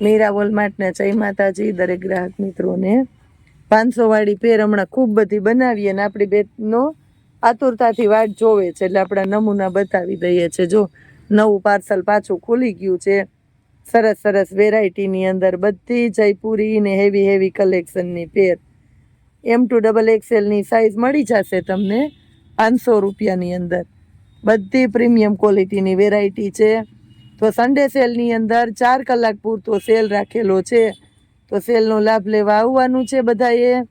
મીરા વોલમાર્ટના જય માતાજી, દરેક ગ્રાહક મિત્રોને. પાંચસો વાળી પેર હમણાં ખૂબ બધી બનાવી અને આપણી બેનો આતુરતાથી વાટ જોવે છે એટલે આપણા નમૂના બતાવી દઈએ છે. જો નવું પાર્સલ પાછું ખુલી ગયું છે, સરસ સરસ વેરાયટીની અંદર બધી જયપુરી ને હેવી હેવી કલેક્શનની પેર. એમ ટુ ડબલ એક્સેલની સાઇઝ મળી જશે તમને પાંચસો રૂપિયાની અંદર. બધી પ્રીમિયમ ક્વોલિટીની વેરાયટી છે. તો સન્ડે સેલની અંદર ચાર કલાક પૂરતો સેલ રાખેલો છે. તો સેલનો લાભ લેવા આવવાનું છે બધાએ.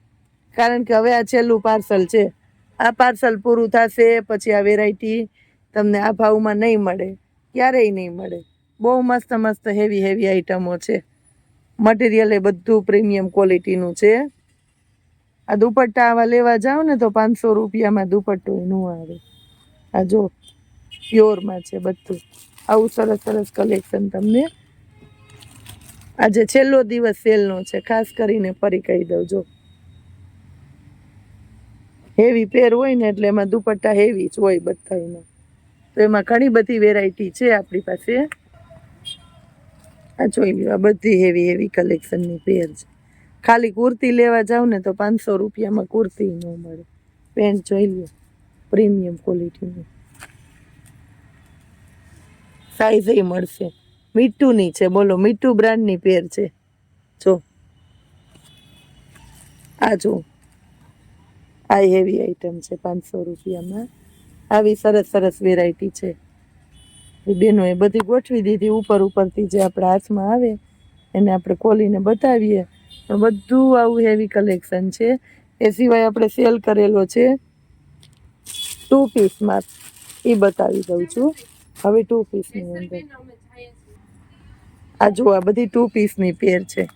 કારણ કે હવે આ છેલ્લું પાર્સલ છે. આ પાર્સલ પૂરું થશે, પછી આ વેરાયટી તમને આ ભાવમાં નહીં મળે. ક્યારેય નહીં મળે. બહુ મસ્ત મસ્ત હેવી હેવી આઈટમો છે. મટીરિયલ એ બધું પ્રીમિયમ ક્વોલિટીનું છે. આ દુપટ્ટા આવા લેવા જાઓ ને તો પાંચસો રૂપિયામાં દુપટ્ટો ન આવે. આ જો પ્યોરમાં છે બધું. આવું સરસ સરસ કલેક્શન તમને. આજે છેલ્લો દિવસ સેલનો છે, ખાસ કરીને ફરી કહી દઉં, જો. હેવી પેર હોય ને એટલે એમાં દુપટ્ટા હેવી જ હોય બધામાં તો એમાં ઘણી બધી વેરાયટી છે આપણી પાસે. આ જોઈ લો આ બધી હેવી હેવી કલેક્શનની પેર છે. ખાલી કુર્તી લેવા જાવ ને તો પાંચસો રૂપિયામાં કુર્તી ન મળે. પેન્ટ જોઈ લ્યો પ્રીમિયમ ક્વોલિટીની સાઈઝ મળશે. મીઠુંની છે, બોલો, મીઠું બ્રાન્ડની પેર છે. જો. આ જો. આ હેવી આઈટમ છે, પાંચસો રૂપિયામાં. આવી સરસ સરસ વેરાયટી છે. બેનોએ બધી ગોઠવી દીધી ઉપર ઉપરથી જે આપણા હાથમાં આવે, એને આપણે ખોલીને બતાવીએ. પણ બધું આવું હેવી કલેક્શન છે. એ સિવાય આપણે સેલ કરેલો છે ટુ પીસમાં એ બતાવી દઉં છું. હવે ટુ પીસની અંદર. આ જો આ બધી ટુ પીસની પેર છે.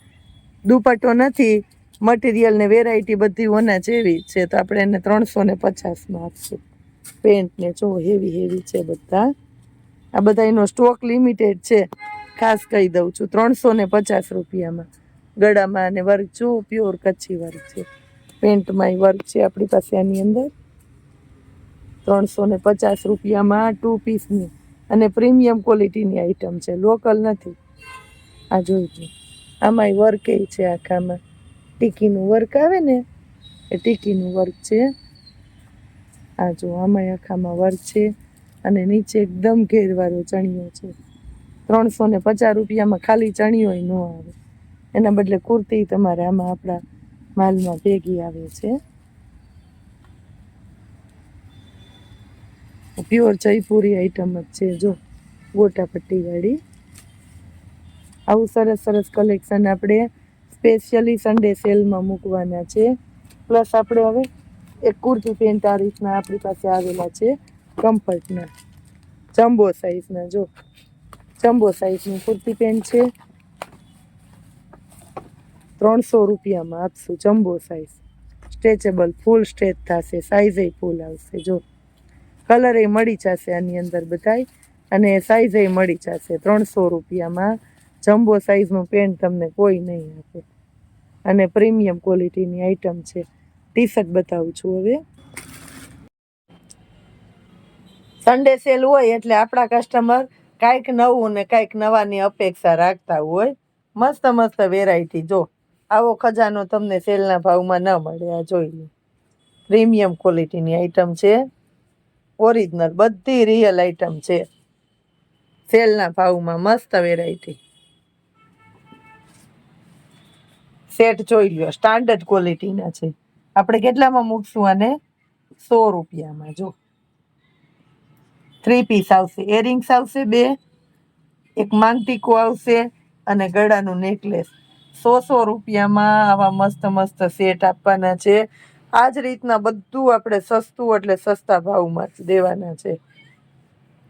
દુપટ્ટો નથી મટીરિયલ ને વેરાયટી બધી ઓના જેવી છે. તો આપણે એને ત્રણસો ને પચાસમાં આપશું. પેન્ટ ને જો હેવી હેવી છે બધા. આ બધા એનો સ્ટોક લિમિટેડ છે. ખાસ કહી દઉં છું ત્રણસો ને પચાસ રૂપિયામાં. ગળામાં અને વર્ક જો પ્યોર કચ્છી વર્ક છે. પેન્ટમાં વર્ક છે આપણી પાસે આની અંદર. ત્રણસો ને પચાસ રૂપિયામાં ટુ પીસની અને પ્રીમિયમ ક્વોલિટીની આઈટમ છે, લોકલ નથી. આ જોઈ લો આમાંય વર્ક એ છે આખામાં. ટીકીનું વર્ક આવે ને, એ ટીકીનું વર્ક છે. આ જો, આમાંય આખામાં વર્ક છે. અને નીચે એકદમ ઘેરવાળો ચણિયો છે. ત્રણસો ને પચાસ રૂપિયામાં ખાલી ચણિયો ન આવે. એના બદલે કુર્તી તમારે આમાં આપણા માલમાં ભેગી આવે છે. પ્યોર જયપુરી આઈટમ જ છે, જો. ગોટાપટ્ટીવાળી. આવું સરસ સરસ કલેક્શન આપણે સ્પેશિયલી સન્ડે સેલમાં મૂકવાના છે. પ્લસ આપણે હવે એક કુર્તી પેન્ટ આ રીતના આપણી પાસે આવેલા છે કમ્ફર્ટના જમ્બો સાઈઝના જો. જમ્બો સાઈઝની કુર્તી પેન્ટ છે. ત્રણસો રૂપિયામાં આપશું jumbo size stretchable full stretch થશે સાઈઝે ફૂલ આવશે, જો. કલર એ મળી જશે આની અંદર બધાય. અને સાઈઝ એ મળી જશે ત્રણસો રૂપિયામાં. જમ્બો સાઈઝનું પેન્ટ તમને કોઈ નહીં આપે. અને પ્રીમિયમ ક્વોલિટીની આઈટમ છે. ટી શર્ટ બતાવું છું હવે. સન્ડે સેલ હોય એટલે આપણા કસ્ટમર કાંઈક નવું ને કાંઈક નવાની અપેક્ષા રાખતા હોય. મસ્ત મસ્ત વેરાયટી જો. આવો ખજાનો તમને સેલના ભાવમાં ન મળે. આ જોઈ લો. પ્રીમિયમ ક્વોલિટીની આઈટમ છે. ઓરિજિનલ બધી રિયલ આઈટમ છે. સેલના ભાવમાં મસ્ત વેરાયટી સેટ જોઈ લ્યો સ્ટાન્ડર્ડ ક્વોલિટીના છે. આપણે કેટલામાં મૂકશું આને? સો રૂપિયામાં, જો. થ્રી પીસ આવશે એરિંગ્સ આવશે બે, એક માંગટીકો આવશે અને ગળાનું નેકલેસ સો સો રૂપિયામાં આવા મસ્ત મસ્ત સેટ આપવાના છે. આ જ રીતના બધું આપણે સસ્તું એટલે સસ્તા ભાવમાં જ દેવાના છે.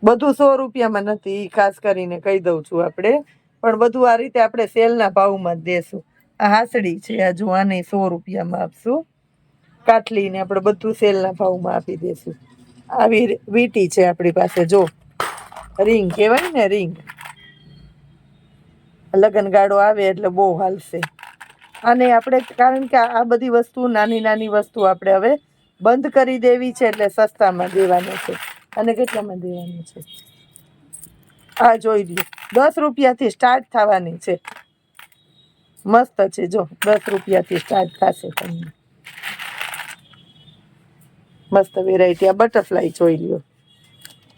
બધું સો રૂપિયામાં નથી એ ખાસ કરીને કહી દઉં છું આપણે. પણ બધું આ રીતે આપણે સેલના ભાવમાં જ દેશું. આ હાસડી છે, આ જો આને સો રૂપિયામાં આપશું. કાટલીને આપણે બધું સેલના ભાવમાં આપી દેશું. આવી વીટી છે આપણી પાસે, જો. રિંગ કહેવાય ને રિંગ. લગન ગાળો આવે એટલે બહુ હાલશે. અને આપણે કારણ કે આ બધી વસ્તુ નાની નાની વસ્તુ આપણે હવે બંધ કરી દેવી છે એટલે સસ્તામાં દેવાનું છે. અને કેટલામાં દેવાનું છે? આ જોઈ લો દસ રૂપિયાથી સ્ટાર્ટ થવાની છે. મસ્ત છે જો, દસ રૂપિયાથી સ્ટાર્ટ થશે તમને. મસ્ત વેરાયટી આ બટરફ્લાય જોઈ લ્યો.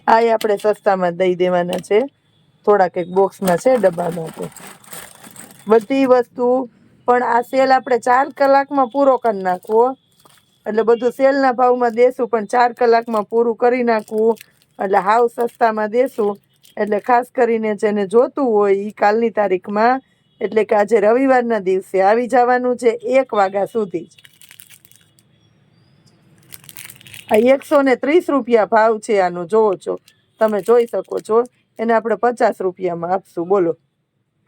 આ આપણે સસ્તામાં દઈ દેવાના છે. થોડાક એક બોક્સમાં છે ડબ્બામાં તો. બધી વસ્તુ પણ આ સેલ આપણે ચાર કલાકમાં પૂરો કરી નાખવો. એટલે બધું સેલના ભાવમાં દેશું, પણ ચાર કલાકમાં પૂરું કરી નાખવું. એટલે હાવ સસ્તામાં દેશું. એટલે ખાસ કરીને જેને જોતું હોય એ કાલની તારીખમાં, એટલે કે આજે રવિવારના દિવસે આવી જવાનું છે એક વાગ્યા સુધી. આ એકસો ને ત્રીસ રૂપિયા ભાવ છે આનો, જોવો છો. તમે જોઈ શકો છો. એને આપણે પચાસ રૂપિયામાં આપશું. બોલો.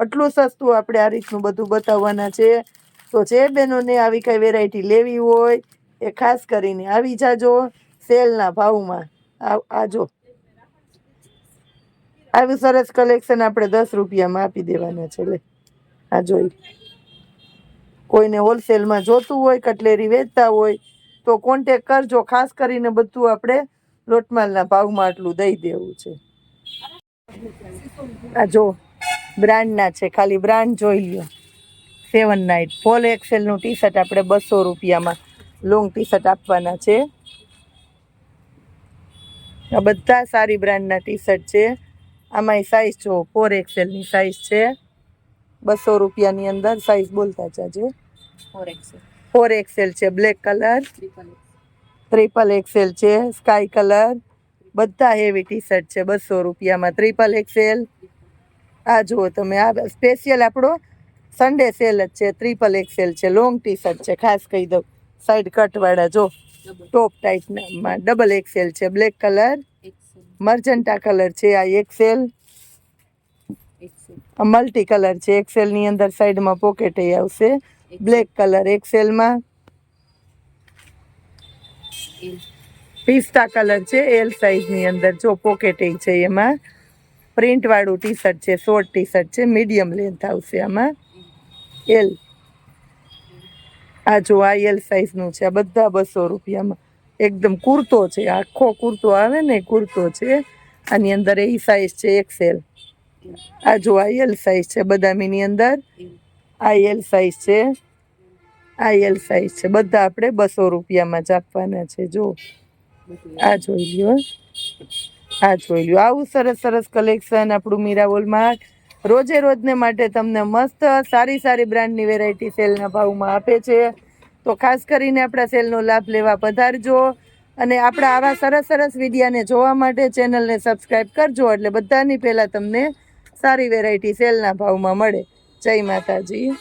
આટલું સસ્તું આપણે આ રીતનું બધું બતાવવાના છે. તો જે બહેનોને આવી કઈ વેરાયટી લેવી હોય, એ ખાસ કરીને આવી જાજો સેલના ભાવમાં. આજો. આવી સરસ કલેક્શન આપણે દસ રૂપિયામાં આપી દેવાના છે, લે. આ જોઈ. કોઈને હોલસેલમાં જોતું હોય કટલેરી વેચતા હોય, તો કોન્ટેક કરજો. ખાસ કરીને બધું આપણે લોટમાલના ભાવમાં આટલું દઈ દેવું છે. આ જો. બ્રાન્ડના છે. ખાલી બ્રાન્ડ જોઈ લ્યો. સેવન નાઇટ ફોલ એક્સેલનું ટી શર્ટ આપણે બસો રૂપિયામાં લોંગ ટી શર્ટ આપવાના છે. આ બધા સારી બ્રાન્ડના ટી શર્ટ છે. આમાંય સાઈઝ જુઓ. ફોર એક્સેલની સાઇઝ છે. બસો રૂપિયાની અંદર સાઇઝ બોલતા જાજો. ફોર એક્સેલ ફોર એક્સેલ છે. બ્લેક કલર ટ્રિપલ એક્સેલ છે. સ્કાય કલર બધા હેવી ટી શર્ટ છે. બસો રૂપિયામાં ટ્રિપલ એક્સેલ આ જુઓ તમે આ સ્પેશિયલ આપણો સન્ડે સેલ જ છે ટ્રિપલ એક્સેલ છે લોંગ ટી શર્ટ છે ખાસ કહી દઉં. સાઈડ કટવાળા જો ટોપ ટાઈપમાં ડબલ એક્સેલ છે બ્લેક કલર મર્જન્ટા કલર છે આ એક્સેલ મલ્ટી કલર છે એક્સેલની અંદર સાઈડમાં પોકેટ આવશે. બ્લેક કલર એક્સેલમાં પિસ્તા કલર છે એલ સાઈઝની અંદર જો પોકેટ છે એમાં. પ્રિન્ટ વાળું ટી શર્ટ છે શોર્ટ ટી શર્ટ છે મીડિયમ લેન્થ આવશે આમાં. એલ આ જો આ એલ સાઈઝનું છે, આ બધા બસો રૂપિયામાં. એકદમ કુર્તો છે, આખો કુર્તો આવે ને, કુર્તો છે. આની અંદર એ સાઈઝ છે એક્સેલ આ જો આ એલ સાઈઝ છે બદામીની અંદર. આ એલ સાઈઝ છે, આ એલ સાઈઝ છે. બધા આપણે બસો રૂપિયામાં જ આપવાના છે, જો. આ જોઈ લ્યો. આ જોઈ લ્યો. આવું સરસ સરસ કલેક્શન આપણું મીરાવોલમાં રોજે રોજને માટે તમને મસ્ત સારી સારી બ્રાન્ડની વેરાયટી સેલના ભાવમાં આપે છે. તો ખાસ કરીને આપણા સેલનો લાભ લેવા પધારજો. અને આપણા આવા સરસ સરસ વિડીયાને જોવા માટે ચેનલને સબસ્ક્રાઈબ કરજો એટલે બધાની પહેલાં તમને સારી વેરાયટી સેલના ભાવમાં મળે. જય માતાજી.